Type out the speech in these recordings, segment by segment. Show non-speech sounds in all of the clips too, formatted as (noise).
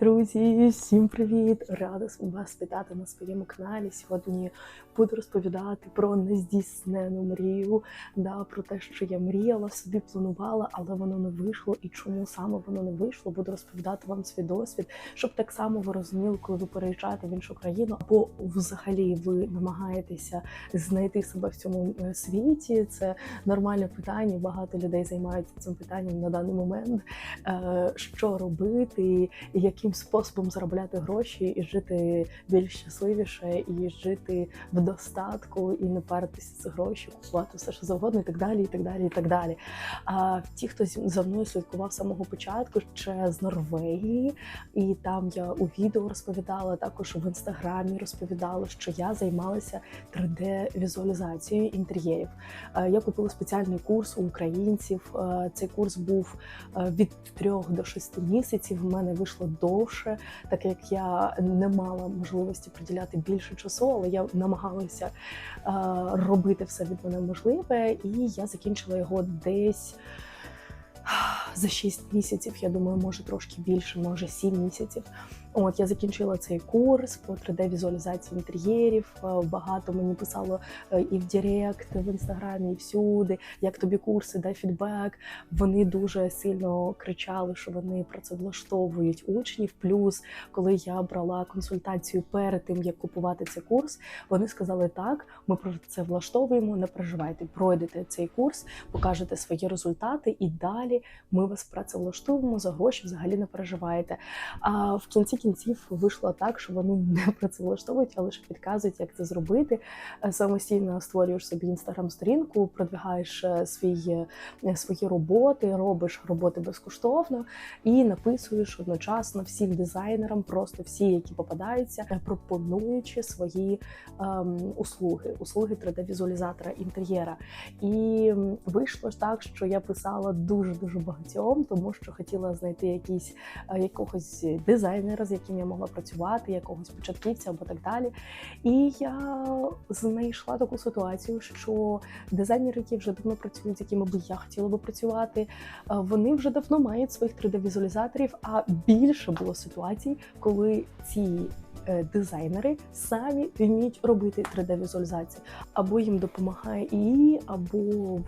Друзі, всім привіт! Рада вас вітати на своєму каналі. Сьогодні буду розповідати про нездійснену мрію, да, про те, що я мріяла, собі планувала, але воно не вийшло. І чому саме воно не вийшло, буду розповідати вам свій досвід, щоб так само ви розуміли, коли ви переїжджаєте в іншу країну, або взагалі ви намагаєтеся знайти себе в цьому е, світі. Це нормальне питання. Багато людей займаються цим питанням на даний момент. Е, Що робити, яким способом заробляти гроші і жити більш щасливіше, і жити в достатку, і не паритися за гроші, купувати все, що завгодно, і так далі, і так далі, і так далі. А ті, хто за мною слідкував з самого початку, ще з Норвегії, і там я у відео розповідала, також в інстаграмі розповідала, що я займалася 3D-візуалізацією інтер'єрів. Я купила спеціальний курс у українців. Цей курс був від 3 до 6 місяців. В мене вийшло довше, так як я не мала можливості приділяти більше часу, але я намагалася е, робити все від мене можливе, і я закінчила його десь. За 6 місяців, я думаю, може трошки більше, може 7 місяців. От я закінчила цей курс по 3D-візуалізації інтер'єрів. Е, Багато мені писало е, і в Директ, в інстаграмі, і всюди. Як тобі курси, дай фідбек. Вони дуже сильно кричали, що вони працевлаштовують учнів. Плюс, коли я брала консультацію перед тим, як купувати цей курс, вони сказали: так, ми про це влаштовуємо, не переживайте, пройдете цей курс, покажете свої результати, і далі ми вас працевлаштуємо за гроші. Взагалі не переживаєте. А в кінці кінців вийшло так, що вони не (laughs) працевлаштовують, а лише підказують, як це зробити. Е, Самостійно створюєш собі інстаграм-сторінку, продвигаєш е, свій, е, свої роботи, робиш роботи безкоштовно і написуєш одночасно всім дизайнерам, просто всі, які попадаються, пропонуючи свої ем, услуги, услуги 3D-візуалізатора інтер'єра. І вийшло так, що я писала дуже дуже багатьом, тому що хотіла знайти якийсь е, якогось дизайнера, з яким я могла працювати, якогось початківця або так далі. І я знайшла таку ситуацію, що дизайнери, які вже давно працюють, з якими би я хотіла би працювати, е, вони вже давно мають своїх 3D-візуалізаторів. А більше було ситуацій, коли ці дизайнери самі вміють робити 3D-візуалізації. Або їм допомагає ІІ, або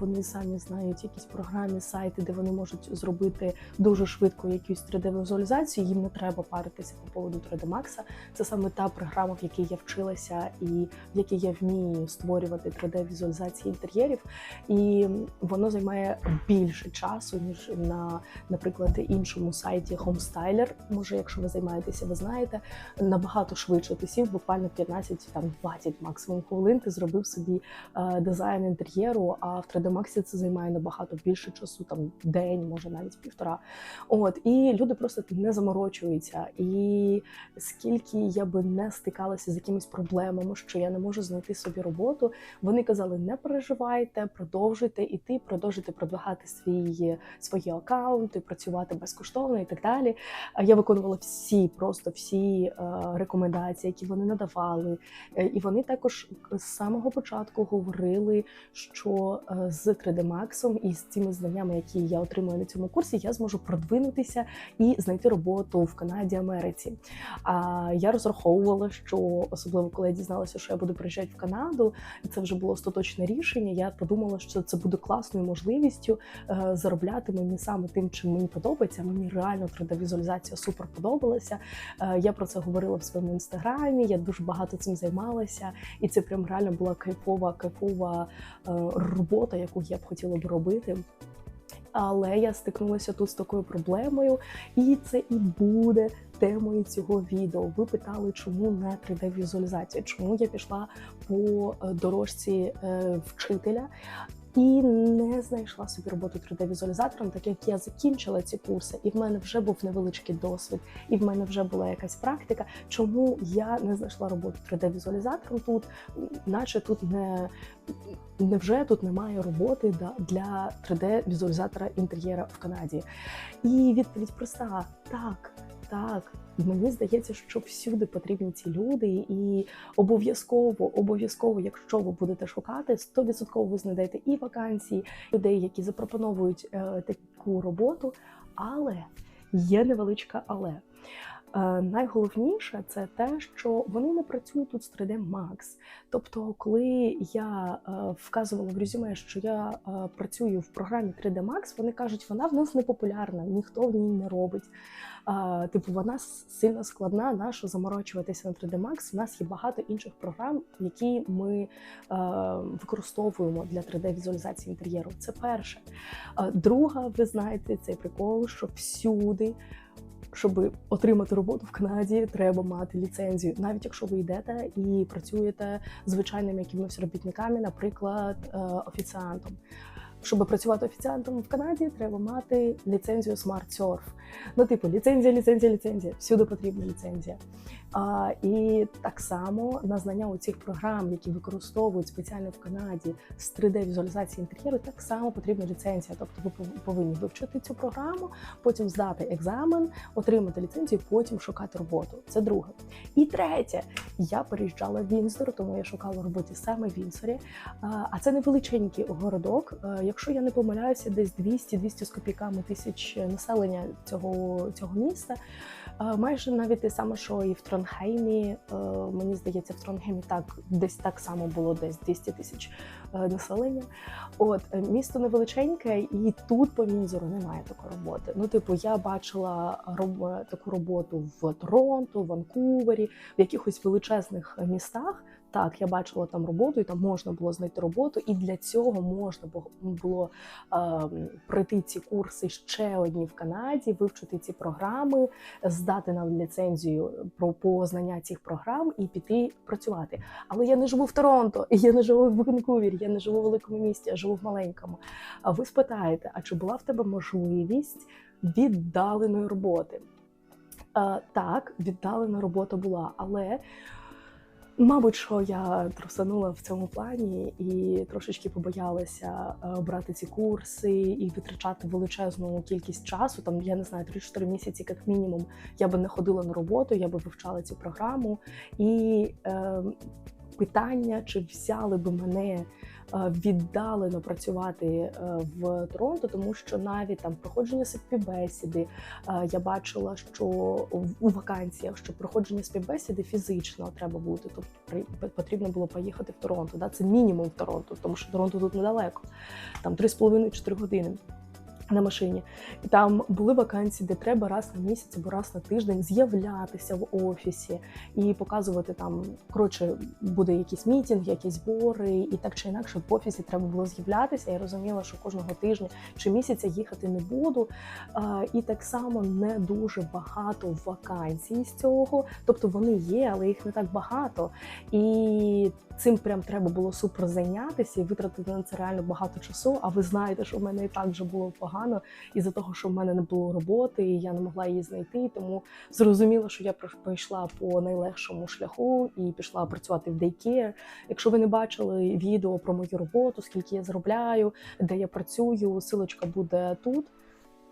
вони самі знають якісь програмні сайти, де вони можуть зробити дуже швидко якусь 3D-візуалізацію. Їм не треба паритися по поводу 3D Max. Це саме та програма, в якій я вчилася, і в якій я вмію створювати 3D-візуалізації інтер'єрів. І воно займає більше часу, ніж на, наприклад, іншому сайті HomeStyler. Може, якщо ви займаєтеся, ви знаєте, набагато швидше ти сів, буквально 15 там 20 максимум хвилин. Ти зробив собі е, дизайн інтер'єру. А в 3D Max це займає набагато більше часу, там день, може навіть півтора. От і люди просто не заморочуються. І скільки я би не стикалася з якимись проблемами, що я не можу знайти собі роботу, вони казали: не переживайте, продовжуйте іти, продовжуйте продвигати свої свої акаунти, працювати безкоштовно і так далі. Я виконувала всі, просто всі е, рекомендації, які вони надавали. Е, І вони також з самого початку говорили, що е, з 3D Max і з цими знаннями, які я отримую на цьому курсі, я зможу продвинутися і знайти роботу в Канаді, Америці. А я розраховувала, що особливо коли я дізналася, що я буду приїжджати в Канаду, і це вже було остаточне рішення. Я подумала, що це буде класною можливістю е, заробляти мені саме тим, чим мені подобається. Мені реально 3D-візуалізація супер подобалася. Я про це говорила в своєму інстаграмі. Я дуже багато цим займалася, і це прям реально була кайфова, кайфова е, робота, яку я б хотіла б робити. Але я стикнулася тут з такою проблемою, і це і буде темою цього відео. Ви питали, чому не 3D-візуалізація? Чому я пішла по е, дорожці е, вчителя? І не знайшла собі роботу 3D-візуалізатором, так як я закінчила ці курси, і в мене вже був невеличкий досвід, і в мене вже була якась практика. Чому я не знайшла роботу 3D-візуалізатором тут, наче тут не невже тут немає роботи для 3D-візуалізатора інтер'єра в Канаді? І відповідь проста: так, так. Мені здається, що всюди потрібні ці люди, і обов'язково, обов'язково, якщо ви будете шукати, 100% ви знайдете і вакансії, людей, які запропонують е, таку роботу. Але є невеличка але. Е, Найголовніше це те, що вони не працюють тут з 3D Max. Тобто, коли я е, вказувала в резюме, що я е, працюю в програмі 3D Max, вони кажуть, вона в нас не популярна, ніхто в ній не робить. Типу, вона сильно складна, нащо заморочуватися на 3D Max. У нас є багато інших програм, які ми використовуємо для 3D-візуалізації інтер'єру. Це перше. Друга, ви знаєте, цей прикол, що всюди щоб отримати роботу в Канаді, треба мати ліцензію, навіть якщо ви йдете і працюєте звичайними якимись робітниками, наприклад, е, офіціантом. Щоб працювати офіціантом в Канаді, треба мати ліцензію Smart Surf. Ну, типу, ліцензія, ліцензія, ліцензія. Всюди потрібна ліцензія. А, і так само на знання у цих програм, які використовують спеціально в Канаді з 3D-візуалізації інтер'єру, так само потрібна ліцензія. Тобто ви повинні вивчити цю програму, потім здати екзамен, отримати ліцензію, потім шукати роботу. Це друге. І третє, я переїжджала в Вінсдор, тому я шукала роботи саме в Вінсорі. А це невеличенький городок. Якщо я не помиляюся, десь 200-200 з копійками тисяч населення цього, цього міста. Майже навіть те саме, що і в Тронхеймі. Е, Мені здається, в Тронхеймі так десь так само було, десь 200 тисяч е, населення. От е, місто невеличеньке, і тут по Мінзору немає такої роботи. Ну, типу, я бачила таку роботу в Торонто, Ванкувері, в якихось величезних містах. Так, я бачила там роботу, і там можна було знайти роботу, і для цього можна було ем, пройти ці курси ще одні в Канаді, вивчити ці програми, здати нам ліцензію про познання цих програм і піти працювати. Але я не живу в Торонто, я не живу в Ванкувері, я не живу в великому місті, я живу в маленькому. А ви спитаєте, а чи була в тебе можливість віддаленої роботи? Е, так, віддалена робота була, але Мабуть, що я трусанула в цьому плані і трошечки побоялася е, брати ці курси і витрачати величезну кількість часу. Там я не знаю, 3-4 місяці, як мінімум, я би не ходила на роботу, я би вивчала цю програму. І е, питання, чи взяли би мене е, віддалено працювати е, в Торонто, тому що навіть там проходження співбесіди, е, я бачила, що у вакансіях, що проходження співбесіди фізично треба бути. Тобто потрібно було поїхати в Торонто. Да? Це мінімум в Торонто, тому що Торонто тут недалеко, там 3,5-4 години. На машині і там були вакансії, де треба раз на місяць або раз на тиждень з'являтися в офісі і показувати там. Коротше, буде якийсь мітінг, якісь збори, і так чи інакше в офісі треба було з'являтися. Я розуміла, що кожного тижня чи місяця їхати не буду. І так само не дуже багато вакансій з цього. Тобто вони є, але їх не так багато. І цим прям треба було супер зайнятися і витратити на це реально багато часу. А ви знаєте, що в мене і так вже було погано із-за того, що в мене не було роботи, і я не могла її знайти. Тому зрозуміло, що я пройшла по найлегшому шляху і пішла працювати в дейкер. Якщо ви не бачили відео про мою роботу, скільки я заробляю, де я працюю, силочка буде тут.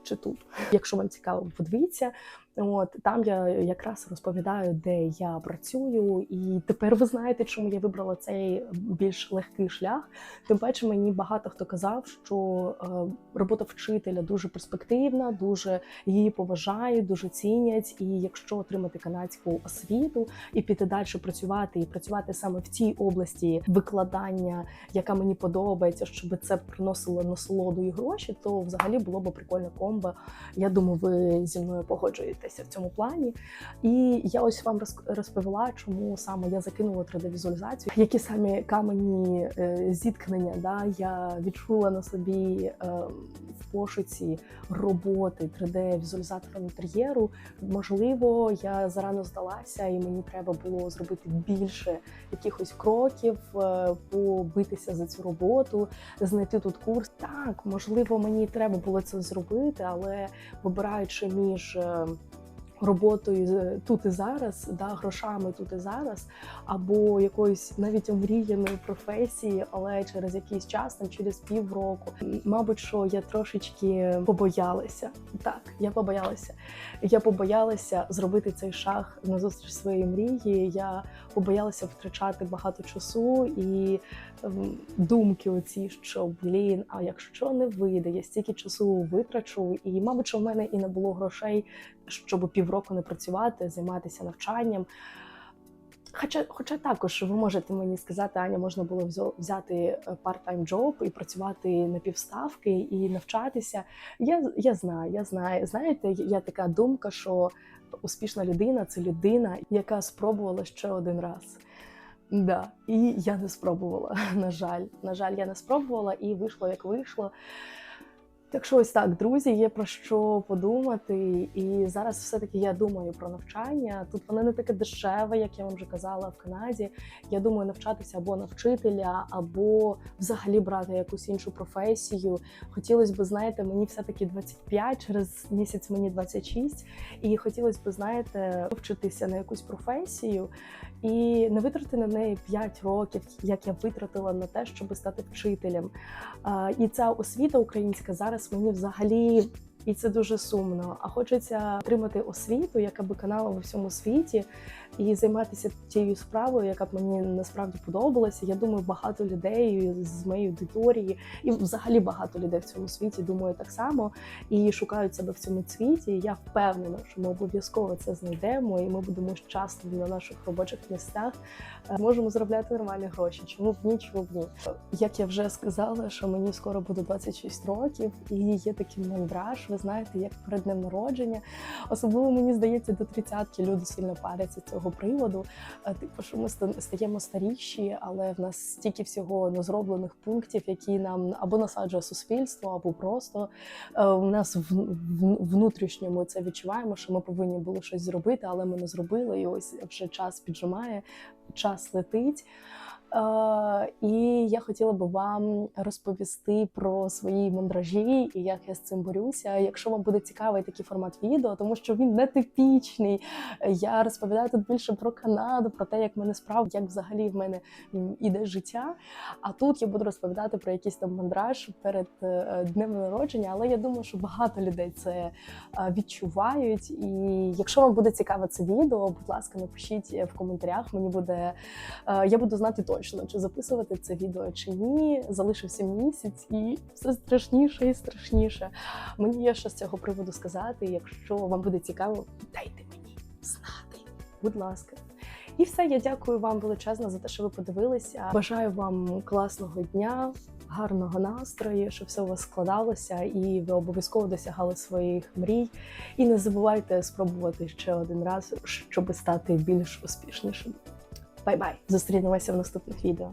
Чи тут, якщо вам цікаво, подивіться. От там я якраз розповідаю, де я працюю, і тепер ви знаєте, чому я вибрала цей більш легкий шлях. Тим паче мені багато хто казав, що е, робота вчителя дуже перспективна, дуже її поважають, дуже цінять. І якщо отримати канадську освіту і піти далі працювати, і працювати саме в тій області викладання, яка мені подобається, щоб це приносило насолоду і гроші, то взагалі було б прикольна комба. Я думаю, ви зі мною погоджуєтеся в цьому плані. І я ось вам роз- розповіла, чому саме я закинула 3D-візуалізацію, які самі камені е, зіткнення да, я відчула на собі е, в пошуці роботи 3D-візуалізатором інтер'єру. Можливо, я зарано здалася, і мені треба було зробити більше якихось кроків, е, побитися за цю роботу, знайти тут курс. Так, можливо, мені треба було це зробити, але вибираючи між. Роботою тут і зараз, да, грошами тут і зараз, або якоюсь навіть омріяною професії, але через якийсь час, там через півроку, мабуть, що я трошечки побоялася. Так, я побоялася. Я побоялася зробити цей шаг назустріч своєї мрії. Я побоялася втрачати багато часу і ем, думки оці, що блін, а якщо не вийде, я стільки часу витрачу, і мабуть, що в мене і не було грошей щоб півроку не працювати, займатися навчанням. Хоча, хоча також ви можете мені сказати, Аня, можна було взяти е, part-time джоб і працювати на півставки і навчатися. Я, я знаю, я знаю. Знаєте, є така думка, що успішна людина це людина, яка спробувала ще один раз. Да, і я не спробувала. (laughs) На жаль, на жаль, я не спробувала і вийшло як вийшло. Так що ось так, друзі, є про що подумати. І зараз все-таки я думаю про навчання. Тут воно не таке дешеве, як я вам вже казала в Канаді. Я думаю навчатися або на вчителя, або взагалі брати якусь іншу професію. Хотілося б, знаєте, мені все-таки 25, через місяць мені 26, і хотілося б, знаєте, вчитися на якусь професію і не витрати на неї 5 років, як я витратила на те, щоб стати вчителем. І ця освіта українська зараз мені взагалі. І це дуже сумно. А хочеться отримати освіту, яка би канала в всьому світі, і займатися тією справою, яка б мені насправді подобалася. Я думаю, багато людей з моєї аудиторії, і взагалі багато людей в цьому світі думаю так само і шукають себе в цьому світі. Я впевнена, що ми обов'язково це знайдемо, і ми будемо щасливі на наших робочих місцях. Е, Можемо заробляти нормальні гроші. Чому б ні, чому б ні? Як я вже сказала, що мені скоро буде 26 років, і є такий мандраж. Ви знаєте, як перед днем народження. Особливо мені здається, до тридцятки люди сильно паряться цього приводу. Е, Типу, що ми стаємо старіші, але в нас стільки всього незроблених пунктів, які нам або насаджує суспільство, або просто е, у нас в, в внутрішньо ми це відчуваємо, що ми повинні були щось зробити, але ми не зробили. І ось вже час піджимає, час летить. І я хотіла би вам розповісти про свої мандражі і як я з цим борюся. Якщо вам буде цікавий такий формат відео, тому що він не типічний. Я розповідаю тут більше про Канаду, про те, як мене справа, як взагалі в мене іде життя. А тут я буду розповідати про якийсь там мандраж перед е, днем народження. Але я думаю, що багато людей це е, відчувають. І якщо вам буде цікаве це відео, будь ласка, напишіть в коментарях. Мені буде Е, я буду знати точно, чи записувати це відео чи ні. Залишився місяць, і все страшніше і страшніше. Мені є що з цього приводу сказати. Якщо вам буде цікаво, дайте мені знати, будь ласка. І все, я дякую вам величезно за те, що ви подивилися. Бажаю вам класного дня, гарного настрою, щоб все у вас складалося, і ви обов'язково досягали своїх мрій. І не забувайте спробувати ще один раз, щоб стати більш успішнішим. Бай-бай! Зустрінемося в наступних відео.